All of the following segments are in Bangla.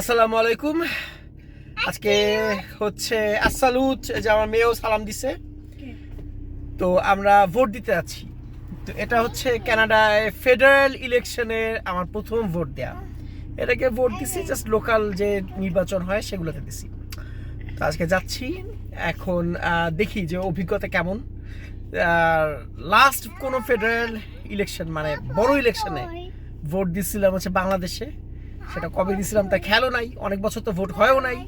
আসসালামু আলাইকুম। আজকে হচ্ছে আসসালুত যে আমার মেয়েও সালাম দিছে। তো আমরা ভোট দিতে যাচ্ছি। তো এটা হচ্ছে কানাডায় ফেডারেল ইলেকশনের আমার প্রথম ভোট দেয়া। এটাকে ভোট দিছি জাস্ট লোকাল যে নির্বাচন হয় সেগুলোতে দিছি। তো আজকে যাচ্ছি, এখন দেখি যে অভিজ্ঞতা কেমন। লাস্ট কোনো ফেডারেল ইলেকশন মানে বড় ইলেকশনে ভোট দিছিলাম হচ্ছে বাংলাদেশে। সেটা কবে দিছিলাম তা খেয়ালও নাই, অনেক বছর তো ভোট হয়ও নাই।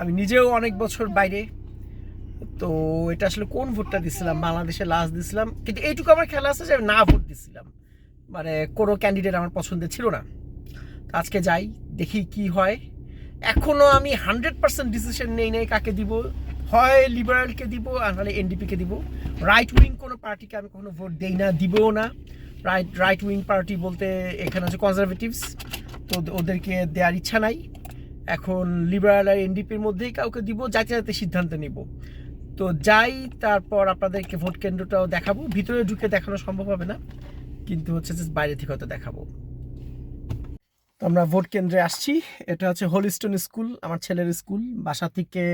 আমি নিজেও অনেক বছর বাইরে। তো এটা আসলে কোন ভোটটা দিছিলাম? বাংলাদেশে লাস্ট দিছিলাম। কিন্তু এইটুকু আমার খেলা আছে যে আমি না ভোট দিছিলাম। মানে কোনো ক্যান্ডিডেট আমার পছন্দের ছিল না। আজকে যাই, দেখি কি হয়। এখনও আমি হান্ড্রেড পার্সেন্ট ডিসিশন নেই নেই কাকে দিব। হয় লিবারেলকে দিব আর নাহলে এনডিপিকে দিব। রাইট উইং কোনো পার্টিকে আমি কখনো ভোট দেই না, দিবও না। রাইট রাইট উইং পার্টি বলতে এখানে হচ্ছে কনজারভেটিভস ওদেরকে দেওয়ার ইচ্ছা নাই। এখন লিবারেল আর এনডিপির মধ্যেই কাউকে দিব যাতে যাতে সিদ্ধান্ত নিব। তো যাই, তারপর আপনাদেরকে ভোট কেন্দ্রটাও দেখাবো। ভিতরে ঢুকে দেখানো সম্ভব হবে না, কিন্তু হচ্ছে যে বাইরে থেকে হয়তো দেখাবো। তো আমরা ভোট কেন্দ্রে আসছি। এটা হচ্ছে হোলিস্টন স্কুল আমার ছেলের স্কুল বাসা থেকে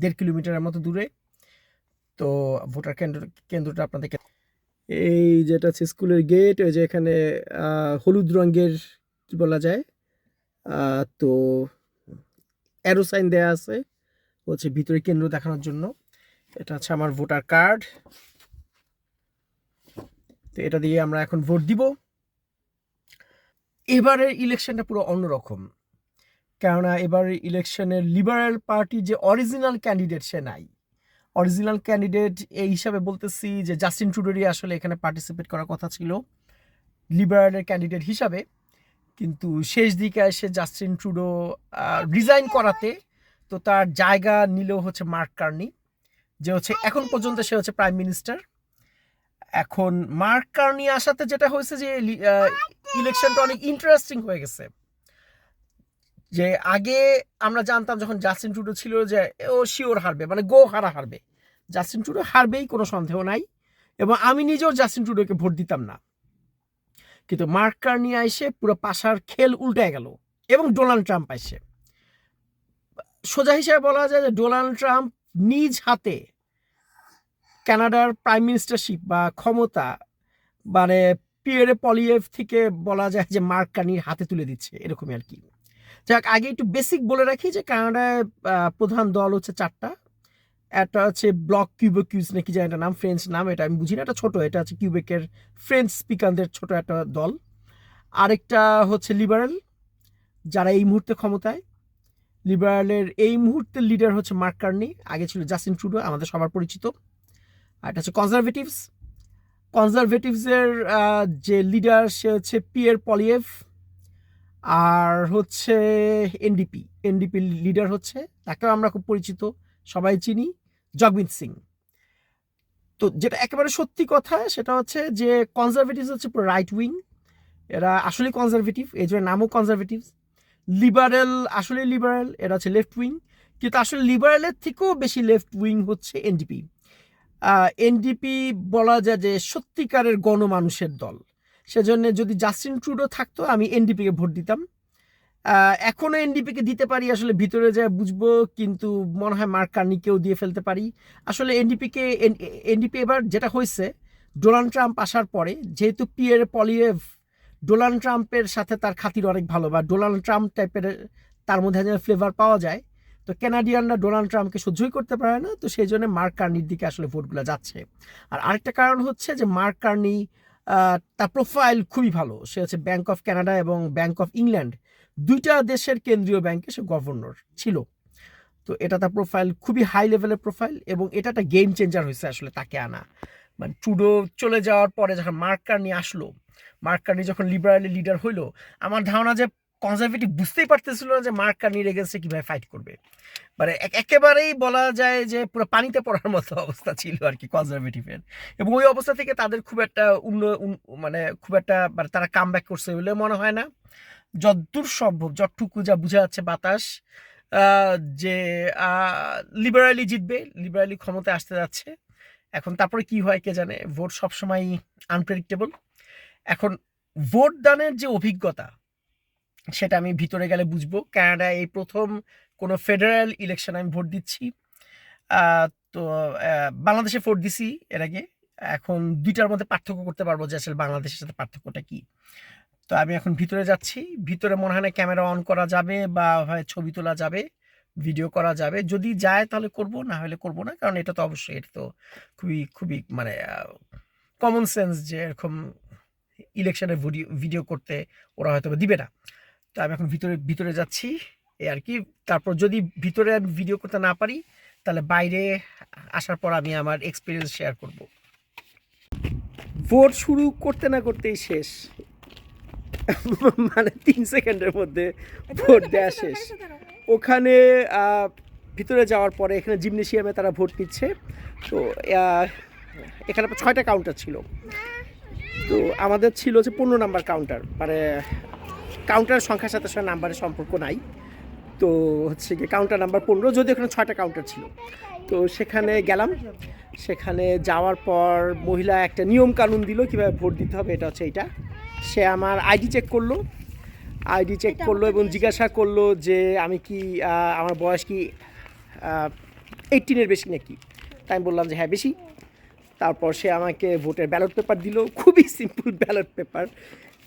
দেড় কিলোমিটারের মতো দূরে। তো ভোটার কেন্দ্র কেন্দ্রটা আপনাদেরকে এই যেটা হচ্ছে স্কুলের গেট ওই যে এখানে হলুদ রঙের বলা যায়। তো অ্যারো সাইন দেওয়া আছে, হচ্ছে ভিতরে কেন্দ্র দেখানোর জন্য। এটা হচ্ছে আমার ভোটার কার্ড তো এটা দিয়ে আমরা এখন ভোট দিব। এবারের ইলেকশনটা পুরো অন্যরকম। কেননা এবারের ইলেকশনের লিবারেল পার্টি যে অরিজিনাল ক্যান্ডিডেট সে নাই। অরিজিনাল ক্যান্ডিডেট এই হিসাবে বলতেছি যে জাস্টিন ট্রুডোরই আসলে এখানে পার্টিসিপেট করার কথা ছিল। লিবারেলের ক্যান্ডিডেট হিসাবে। কিন্তু শেষ দিকে এসে জাস্টিন ট্রুডো রিজাইন করাতে তো তার জায়গা নিল হচ্ছে মার্ক কার্নি যে হচ্ছে এখন পর্যন্ত সে হচ্ছে প্রাইম মিনিস্টার এখন মার্ক কার্নি আসাতে যেটা হয়েছে যে ইলেকশনটা অনেক ইন্টারেস্টিং হয়ে গেছে। যে আগে আমরা জানতাম যখন জাস্টিন ট্রুডো ছিল যে, ও শিওর হারবে মানে গো হারা হারবে। জাস্টিন ট্রুডো হারবেই কোনো সন্দেহ নাই, এবং আমি নিজেও জাস্টিন ট্রুডোকে ভোট দিতাম না। কিন্তু মার্ক কার্নি এসে পুরো পাশার খেল উল্টে গেল এবং ডোনাল্ড ট্রাম্প আসে সোজা হিসেবে বলা যায় যে ডোনাল্ড ট্রাম্প নিজ হাতে কানাডার প্রাইম মিনিস্টারশিপ বা ক্ষমতা মানে পিয়ারে পলিয়েভ থেকে বলা যায় যে মার্ক হাতে তুলে দিচ্ছে, এরকমই আর কি। যাক, আগে একটু বেসিক বলে রাখি যে কানাডায় প্রধান দল হচ্ছে চারটা। একটা হচ্ছে ব্লক কিউবেকিউজ নাকি যায় একটা নাম ফ্রেঞ্চ নাম, এটা আমি বুঝি না এটা ছোট, এটা হচ্ছে কিউবেকের ফ্রেঞ্চ স্পিকারদের ছোট একটা দল। আরেকটা হচ্ছে লিবারেল যারা এই মুহূর্তে ক্ষমতায়। লিবারেলের এই মুহূর্তের লিডার হচ্ছে মার্ক কার্নি আগে ছিল জাস্টিন ট্রুডো আমাদের সবার পরিচিত। আর এটা হচ্ছে কনজারভেটিভস কনজারভেটিভসের যে লিডার সে হচ্ছে পিয়ার পলিয়েভ আর হচ্ছে এনডিপি এনডিপি লিডার হচ্ছে, তাকেও আমরা খুব পরিচিত। সবাই চিনি জগমিত সিং। তো যেটা একেবারে সত্যি কথা, সেটা হচ্ছে যে কনজারভেটিভ হচ্ছে পুরো রাইট উইং এরা আসলে কনজারভেটিভ এই জন্য নামও কনজারভেটিভ লিবারেল আসলে লিবারেল এরা হচ্ছে লেফট উইং কিন্তু আসলে লিবারেলের থেকেও বেশি লেফট উইং হচ্ছে এনডিপি এনডিপি বলা যায় যে সত্যিকারের গণমানুষের দল। সেজন্য যদি জাস্টিন ট্রুডো থাকতো, আমি এনডিপিকে ভোট দিতাম। আহ, এখনও এনডিপিকে দিতে পারি আসলে ভিতরে যা বুঝব কিন্তু মনে হয় মার্ক কার্নিকেও দিয়ে ফেলতে পারি। আসলে এনডিপিকে এনডিপি এবার যেটা হয়েছে ডোনাল্ড ট্রাম্প আসার পরে যেহেতু পিয়ার পলিয়েভ ডোনাল্ড ট্রাম্পের সাথে তার খাতির অনেক ভালো বা ডোনাল্ড ট্রাম্প টাইপের তার মধ্যে যেন ফ্লেভার পাওয়া যায় তো ক্যানাডিয়ানরা ডোনাল্ড ট্রাম্পকে সহ্যই করতে পারে না তো সেই জন্য মার্ক কার্নির দিকে আসলে ভোটগুলো যাচ্ছে। আর আরেকটা কারণ হচ্ছে যে মার্ক কার্নি তার প্রোফাইল খুবই ভালো সে হচ্ছে ব্যাংক অফ কানাডা এবং ব্যাংক অফ ইংল্যান্ড দুইটা দেশের কেন্দ্রীয় ব্যাংকে সে গভর্নর ছিল। তো এটা তার প্রোফাইল খুবই হাই লেভেলের প্রোফাইল এবং এটা একটা গেম চেঞ্জার হয়েছে আসলে তাকে আনা। মানে ট্রুডো চলে যাওয়ার পরে যখন মার্ক কার্নি আসলো মার্ক কার্নি যখন লিবারেলি লিডার হইল, আমার ধারণা যে কনজারভেটিভ বুঝতেই পারতেছিল না যে মার্ক কার্নির এগেন্সে কীভাবে ফাইট করবে। মানে এক- একেবারেই বলা যায় যে পুরো পানিতে পড়ার মতো অবস্থা ছিল আর কি কনজারভেটিভের এবং ওই অবস্থা থেকে তাদের খুব একটা উন্ন মানে খুব একটা মানে তারা কাম ব্যাক করছে বলে মনে হয় না। যদ্দূর সম্ভব, যতটুকু যা বোঝা যাচ্ছে বাতাস যে লিবারালি জিতবে লিবারালি ক্ষমতায় আসতে যাচ্ছে। এখন তারপরে কি হয় কে জানে? ভোট সবসময় আনপ্রেডিক্টেবল এখন ভোট দানের যে অভিজ্ঞতা, সেটা আমি ভিতরে গেলে বুঝব। কানাডায় এই প্রথম কোনো ফেডারেল ইলেকশন আমি ভোট দিচ্ছি। তো বাংলাদেশে ভোট দিছি এর আগে। এখন দুইটার মধ্যে পার্থক্য করতে পারব যে আসলে বাংলাদেশের সাথে পার্থক্যটা কি। তো আমি এখন ভিতরে যাচ্ছি। ভিতরে মনে হয় না ক্যামেরা অন করা যাবে বা হয় ছবি তোলা যাবে, ভিডিও করা যাবে। যদি যায় তাহলে করব, না হলে করব না, কারণ এটা তো অবশ্যই, এটা তো খুবই খুবই মানে কমন সেন্স যে এরকম ইলেকশনের ভিডিও ভিডিও করতে ওরা হয়তো দিবে না। তো আমি এখন ভিতরে ভিতরে যাচ্ছি এই আর কি। তারপর যদি ভিতরে আমি ভিডিও করতে না পারি, তাহলে বাইরে আসার পর আমি আমার এক্সপিরিয়েন্স শেয়ার করব। ভোট শুরু করতে না করতেই শেষ। মানে তিন সেকেন্ডের মধ্যে ভোট দেওয়া শেষ। ওখানে ভিতরে যাওয়ার পরে এখানে জিমনেশিয়ামে তারা ভোট নিচ্ছে তো এখানে ছয়টা কাউন্টার ছিল। তো আমাদের ছিল হচ্ছে পনেরো নাম্বার কাউন্টার মানে কাউন্টার সংখ্যার সাথে সাথে নাম্বারের সম্পর্ক নাই। তো হচ্ছে কি কাউন্টার নাম্বার পনেরো যদি ওখানে ছয়টা কাউন্টার ছিল। তো সেখানে গেলাম। সেখানে যাওয়ার পর মহিলা একটা নিয়ম কানুন দিল কীভাবে ভোট দিতে হবে এটা হচ্ছে এইটা। সে আমার আইডি চেক করল। আইডি চেক করল এবং জিজ্ঞাসা করল যে আমি কি আমার বয়স কি এইটিনের বেশি নাকি? তাই আমি বললাম যে হ্যাঁ বেশি। তারপর সে আমাকে ভোটের ব্যালট পেপার দিল। খুবই সিম্পল ব্যালট পেপার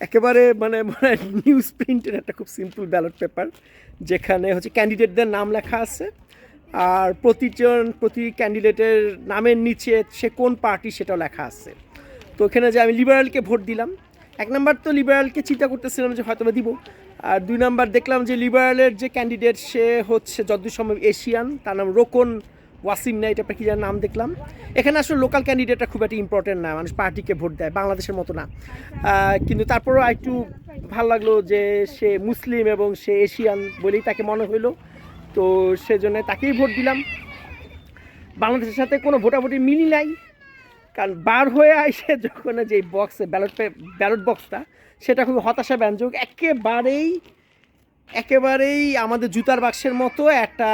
একেবারে মানে মানে নিউজ প্রিন্টের একটা খুব সিম্পল ব্যালট পেপার যেখানে হচ্ছে ক্যান্ডিডেটদের নাম লেখা আছে। আর প্রতিজন প্রতি ক্যান্ডিডেটের নামের নিচে সে কোন পার্টি সেটাও লেখা আছে। তো ওখানে যে আমি লিবারালকে ভোট দিলাম এক নাম্বার তো লিবারালকে চিন্তা করতেছিলাম যে হয়তো দিব। আর দুই নাম্বার দেখলাম যে লিবারালের যে ক্যান্ডিডেট সে হচ্ছে যদ্দূর সম্ভব এশিয়ান তার নাম রোকন ওয়াসিম না এটা কি নাম দেখলাম। এখানে আসলে লোকাল ক্যান্ডিডেটটা খুব একটা ইম্পর্টেন্ট না, মানুষ পার্টিকে ভোট দেয়, বাংলাদেশের মতো না। কিন্তু তারপরেও একটু ভালো লাগল যে সে মুসলিম এবং সে এশিয়ান বলেই তাকে মনে হইল। তো সেজন্য তাকেই ভোট দিলাম। বাংলাদেশের সাথে কোনো ভোটাভুটি মিলই নাই। কারণ বার হয়ে আসে যখন যে বক্সে ব্যালট ব্যালট বক্সটা সেটা খুবই হতাশা ব্যঞ্জক। একেবারেই একেবারেই আমাদের জুতার বাক্সের মতো একটা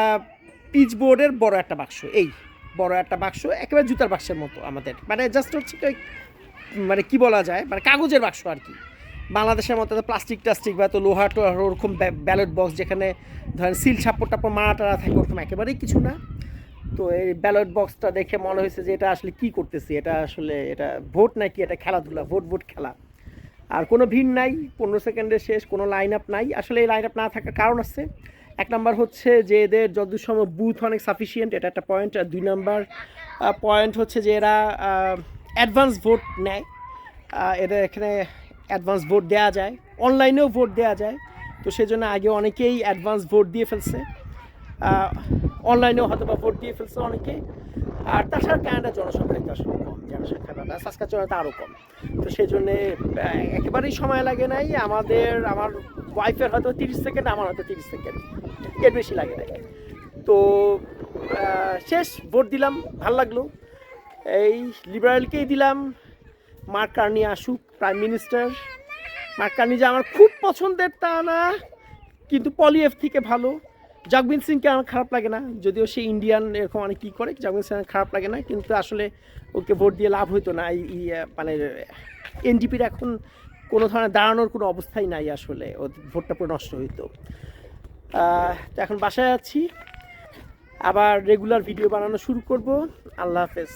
পিচ বোর্ডের বড় একটা বাক্স। এই বড় একটা বাক্স, একেবারে জুতার বাক্সের মতো আমাদের। মানে জাস্ট হচ্ছে মানে কি বলা যায়? মানে কাগজের বাক্স আর কি। বাংলাদেশের মতো প্লাস্টিক টাস্টিক বা তো লোহা টোহা, ওরকম ব্যালট বক্স যেখানে ধরেন সিল ছাপ্পর টাপ্পর মারা টারা থাকে, ওরকম একেবারেই কিছু না। তো এই ব্যালট বক্সটা দেখে মনে হয়েছে যে এটা আসলে কি করতেছি? এটা আসলে এটা ভোট নাকি এটা খেলাধুলা? ভোট ভোট খেলা। আর কোনো ভিড় নাই, পনেরো সেকেন্ডে শেষ, কোনো লাইন আপ নাই। আসলে এই লাইন আপ না থাকার কারণ আছে। এক নাম্বার হচ্ছে যে এদের যতদূর সময় বুথ অনেক সাফিসিয়েন্ট এটা একটা পয়েন্ট আর দুই নাম্বার পয়েন্ট হচ্ছে যে এরা অ্যাডভান্স ভোট নেয়। এদের এখানে অ্যাডভান্স ভোট দেওয়া যায়। অনলাইনেও ভোট দেওয়া যায়। তো সেজন্য আগে অনেকেই অ্যাডভান্স ভোট দিয়ে ফেলছে। অনলাইনেও হয়তো বা ভোট দিয়ে ফেলছে অনেকে। আর তাছাড়া কানাডার জনসংখ্যা তো আসলে কম জনসংখ্যা বা সাসকাচুয়ানে তো আরও কম। তো সেই জন্যে একেবারেই সময় লাগে নাই। আমাদের, আমার ওয়াইফের হয়তো তিরিশ সেকেন্ড আমার হয়তো তিরিশ সেকেন্ড এর বেশি লাগে নাই। তো শেষ ভোট দিলাম। ভালো লাগল। এই লিবারেলকেই দিলাম। মার্ক কার্নি আসুক প্রাইম মিনিস্টার মার্ক কার্নি যে আমার খুব পছন্দের তা না, কিন্তু পলিএফ থেকে ভালো। জগবিন সিংকে আমার খারাপ লাগে না। যদিও সে ইন্ডিয়ান এরকম অনেক কী করে, জগবিন সিং খারাপ লাগে না, কিন্তু আসলে ওকে ভোট দিয়ে লাভ হতো না। এই মানে এনডিপির এখন কোনো ধরনের দাঁড়ানোর কোনো অবস্থাই নাই আসলে ও ভোটটা পুরো নষ্ট হইতো। তো এখন বাসায় আছি। আবার রেগুলার ভিডিও বানানো শুরু করব। আল্লাহ হাফেজ।